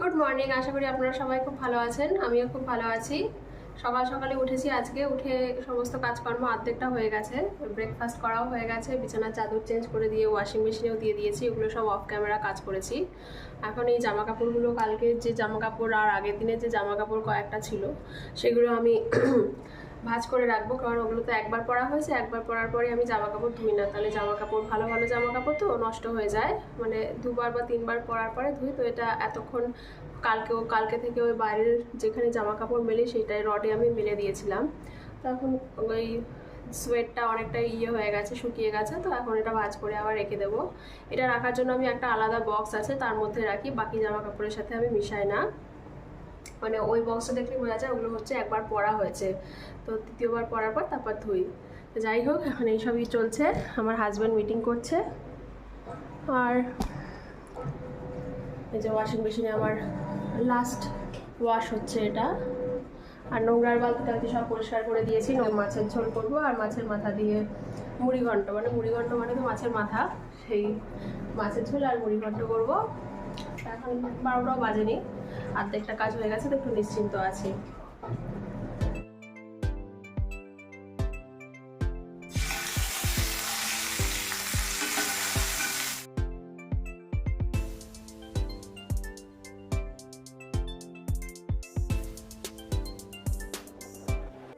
Good morning আশা করি আপনারা সবাই খুব ভালো আছেন। আমিও খুব ভালো আছি। সকাল সকালে উঠেছি, আজকে উঠে সমস্ত কাজকর্ম অর্ধেকটা হয়ে গেছে। ব্রেকফাস্ট করাও হয়ে গেছে, বিছানার চাদর চেঞ্জ করে দিয়ে ওয়াশিং মেশিনেও দিয়ে দিয়েছি ওগুলো সব অফ ক্যামেরা কাজ করেছি। এখন এই জামা কাপড়গুলো কালকে যে জামা কাপড় আর আগের দিনের যে জামা কাপড় কয়েকটা ছিল, সেগুলো আমি ভাঁজ করে রাখব, কারণ ওগুলো তো একবার পরা হয়েছে, একবার পরার পরে আমি জামা কাপড় ধুই না। তাহলে জামা কাপড় ভালো ভালো জামা কাপড় তো নষ্ট হয়ে যায়। মানে দুবার বা তিনবার পরার পরে ধুই, তো এটা এতক্ষণ কালকেও কালকে থেকে ওই বাইরের যেখানে জামা কাপড় মেলি সেটাই রডে আমি মেলে দিয়েছিলাম। তো এখন ওই সোয়েটটা অনেকটা ইয়ে হয়ে গেছে, শুকিয়ে গেছে, তো এখন এটা ভাজ করে আবার রেখে দেবো। এটা রাখার জন্য আমি একটা আলাদা বক্স আছে, তার মধ্যে রাখি, বাকি জামা কাপড়ের সাথে আমি মিশাই না। মানে ওই বক্সটা দেখলে বোঝা যায় ওগুলো হচ্ছে একবার পরা হয়েছে। তো তৃতীয়বার পরার পর তারপর ধুই। তো যাই হোক, এখন এইসবই চলছে। আমার হাজব্যান্ড মিটিং করছে। আর এই যে ওয়াশিং মেশিনে আমার লাস্ট ওয়াশ হচ্ছে এটা। আর নোংরার বালতি টালতি সব পরিষ্কার করে দিয়েছি। মাছের ঝোল করব আর মাছের মাথা দিয়ে মুড়ি ঘন্ট। মানে মুড়ি ঘন্ট মানে তো মাছের মাথা। সেই মাছের ঝোল আর মুড়ি ঘন্ট করব। এখন বারোটাও বাজেনি। অর্ধেকটা কাজ হয়ে গেছে, তো একটু নিশ্চিন্ত আছি।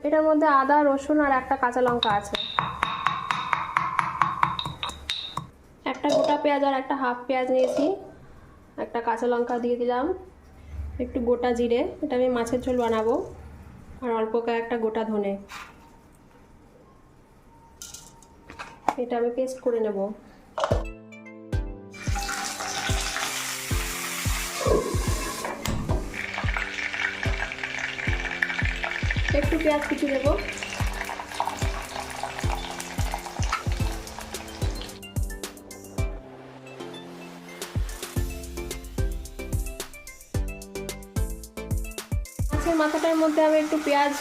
এটার মধ্যে আদা, রসুন আর একটা কাঁচা লঙ্কা আছে। একটা গোটা পেঁয়াজ আর একটা হাফ পেঁয়াজ নিয়েছি। একটা কাঁচা লঙ্কা দিয়ে দিলাম। একটু গোটা জিরে, এটা আমি মাছের ঝোল বানাবো। আর অল্প একটা গোটা ধনে। এটা আমি পেস্ট করে নেব। একটু পেঁয়াজ কুচি দেবো। মাথাটার মধ্যে আমি একটু পেঁয়াজ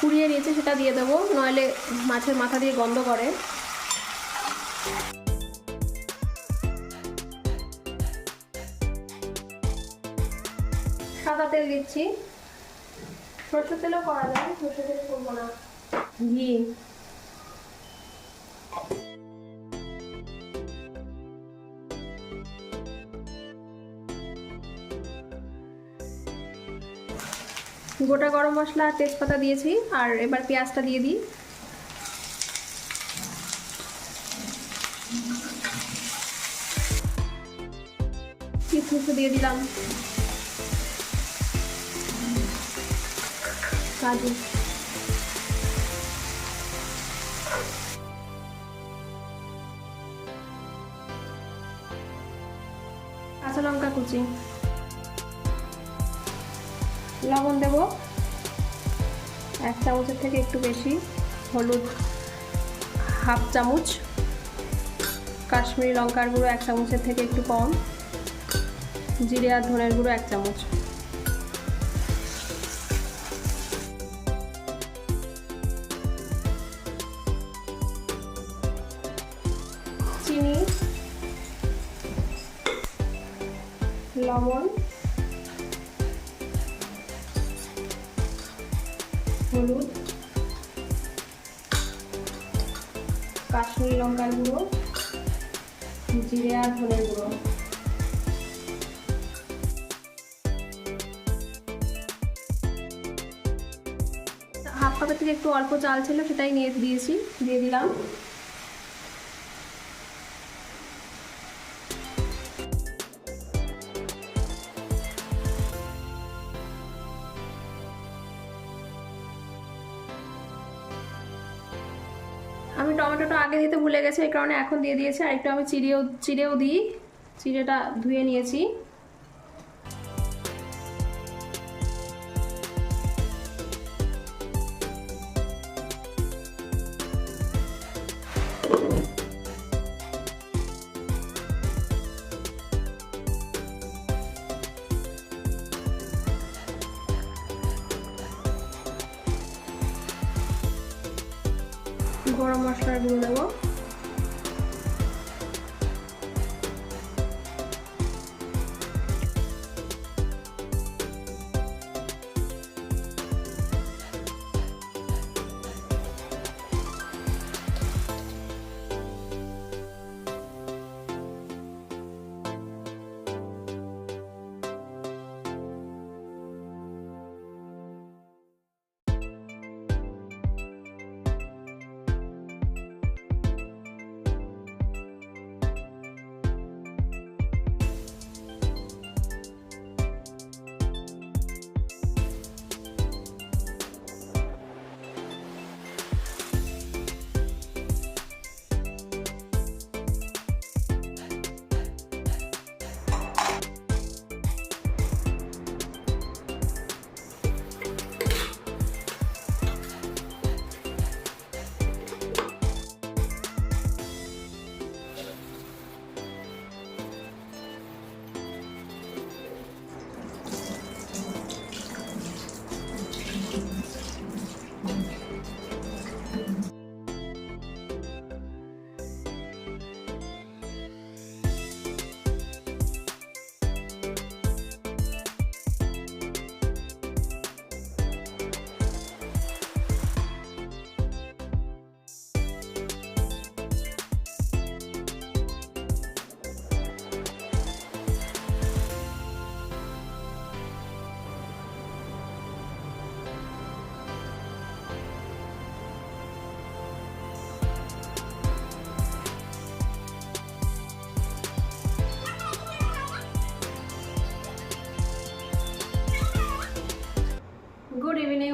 পুড়িয়ে নিয়েছি, সেটা দিয়ে দেবো। নইলে মাছের মাথা দিয়ে গন্ধ করে। সাদা তেল দিচ্ছি। সরষের তেলও করা যায়, সরষের তেল করব না। ঘি। গোটা গরম মশলা আর তেজপাতা দিয়েছি আর এবার পেঁয়াজটা দিয়ে দিই। দিয়ে দিলাম। কাজু। কাঁচা লঙ্কা কুচি। লবণ দেব। এক চামচের থেকে একটু বেশি হলুদ হাফ চামচ। কাশ্মীরি লঙ্কার গুঁড়ো এক চামচের থেকে একটু কম। জিরে আর ধনের গুঁড়ো এক চামচ। চিনি, লবণ হলুদ, কাশ্মীর লঙ্কার গুঁড়ো, জিরে আর ধনের গুঁড়ো। হাফ কাপের থেকে একটু অল্প চাল ছিল, সেটাই নিয়ে দিয়েছি, দিয়ে দিলাম। আগে দিতে ভুলে গেছে, এই কারণে এখন দিয়ে দিয়েছি। আর একটু আমি চিড়েও চিড়েও দিই। চিড়েটা ধুয়ে নিয়েছি। গরম মশলার গুঁড়ো দেবো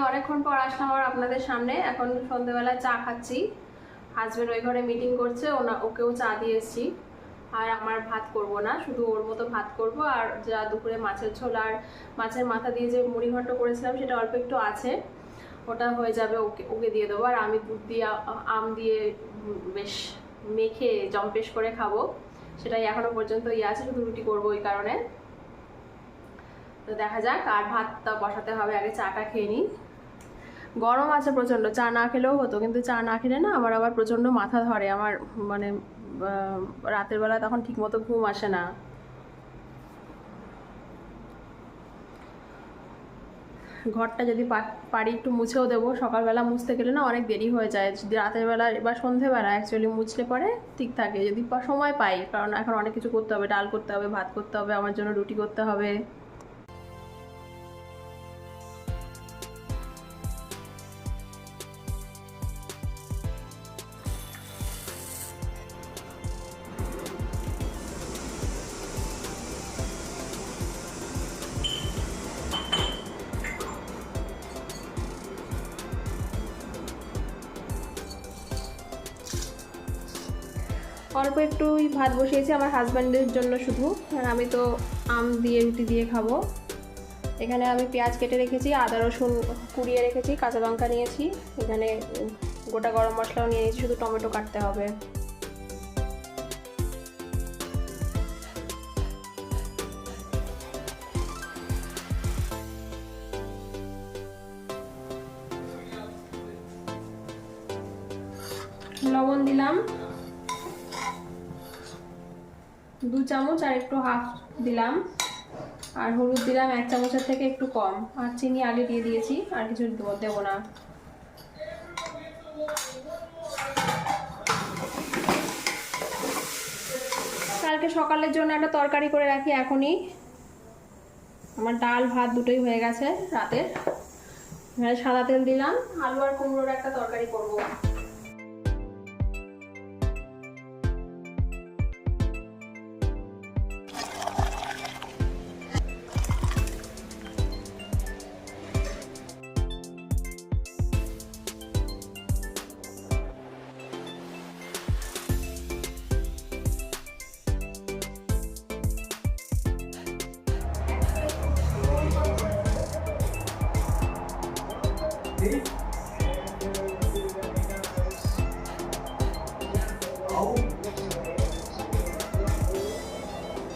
অনেকক্ষণ পর আসলাম আবার আপনাদের সামনে। এখন সন্ধ্যেবেলা চা খাচ্ছি। হাজবেন্ড ওই ঘরে মিটিং করছে, ওনা, ওকেও চা দিয়ে এসেছি। আর আমার ভাত করব না, শুধু ওর মতো ভাত করব। আর যা দুপুরে মাছের ঝোল আর মাছের মাথা দিয়ে যে মুড়ি ঘন্ট করেছিলাম, সেটা অল্প একটু আছে। ওটা হয়ে যাবে ওকে ওকে দিয়ে দেবো। আর আমি দুধ দিয়ে, আম দিয়ে বেশ মেখে জম্পেশ করে খাব। সেটাই এখনও পর্যন্ত ইয়ে আছে, শুধু রুটি করব ওই কারণে। তো দেখা যাক, আর ভাতটা বসাতে হবে, আগে চাটা খেয়ে নিই। গরম আছে প্রচণ্ড, চা না খেলেও হতো, কিন্তু চা না খেলে না আমার আবার প্রচণ্ড মাথা ধরে। আমার মানে রাতের বেলা তখন ঠিকমতো ঘুম আসে না। ঘরটা যদি পারি একটু মুছেও দেবো, সকালবেলা মুছতে গেলে না অনেক দেরি হয়ে যায়। যদি রাতের বেলা বা সন্ধেবেলা অ্যাকচুয়ালি মুছলে পরে ঠিক থাকে, যদি সময় পাই, কারণ এখন অনেক কিছু করতে হবে, ডাল করতে হবে, ভাত করতে হবে, আমার জন্য রুটি করতে হবে। অল্প একটুই ভাত বসিয়েছি, আমার হাজব্যান্ডের জন্য শুধু। আর আমি তো আম দিয়ে, রুটি দিয়ে খাব। এখানে আমি পেঁয়াজ কেটে রেখেছি, আদা, রসুন কুড়িয়ে রেখেছি, কাঁচা লঙ্কা নিয়েছি। এখানে গোটা গরম মশলাও নিয়ে নিয়েছি, শুধু টমেটো কাটতে হবে। লবণ দিলাম। দু চামচ আর একটু হাফ দিলাম। আর হলুদ দিলাম এক চামচের থেকে একটু কম। আর চিনি আগে দিয়ে দিয়েছি, আর কিছু দেবো- না। কালকে সকালের জন্য একটা তরকারি করে রাখি এখনই। আমার ডাল, ভাত দুটোই হয়ে গেছে রাতের। সাদা তেল দিলাম, আলু আর কুমড়োর একটা তরকারি করব।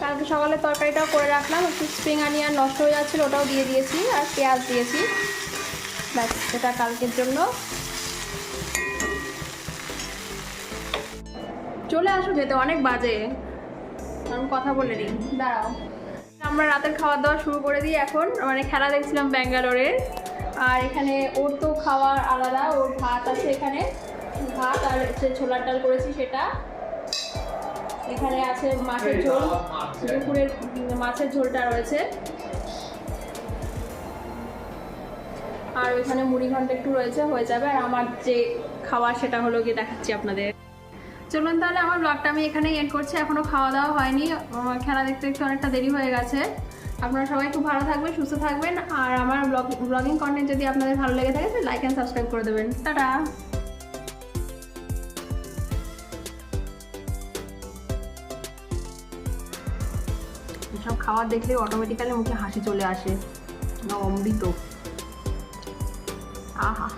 কালকে সকালে তরকারিটাও করে রাখলাম, একটু স্প্রিং আনিয়ান নষ্ট হয়ে যাচ্ছিল, ওটাও দিয়ে দিয়েছি আর পেঁয়াজ দিয়েছি। ব্যাস, এটা কালকের জন্য। চলে আসো যেতে, অনেক বাজে। আমি কথা বলে নিই দাঁড়াও। আমরা রাতের খাওয়া দাওয়া শুরু করে দিই এখন। মানে খেলা দেখছিলাম ব্যাঙ্গালোরের আর এখানে ওর তো খাওয়ার আলাদা ওর ভাত আছে এখানে। ভাত আর হচ্ছে ছোলার ডাল করেছি সেটা। এখানে আছে মাছের ঝোল দুপুরের মাছের ঝোলটা রয়েছে। আর ওইখানে মুড়ি ঘন্ট একটু রয়েছে হয়ে যাবে। আর আমার যে খাওয়া সেটা হলো গিয়ে দেখাচ্ছি আপনাদের। চলুন তাহলে আমার ব্লগটা আমি এখানেই এন্ড করছি। এখনও খাওয়া দাওয়া হয়নি। খেলা দেখতে দেখতে অনেকটা দেরি হয়ে গেছে। আপনারা সবাই খুব ভালো থাকবেন, সুস্থ থাকবেন, আর আমার ব্লগ ব্লগিং কন্টেন্ট যদি আপনাদের ভালো লেগে থাকে, তাহলে লাইক অ্যান্ড সাবস্ক্রাইব করে দেবেন। টাটা! সব খাবার দেখলে অটোমেটিক্যালি মুখে হাসি চলে আসে। অমৃত। আহা!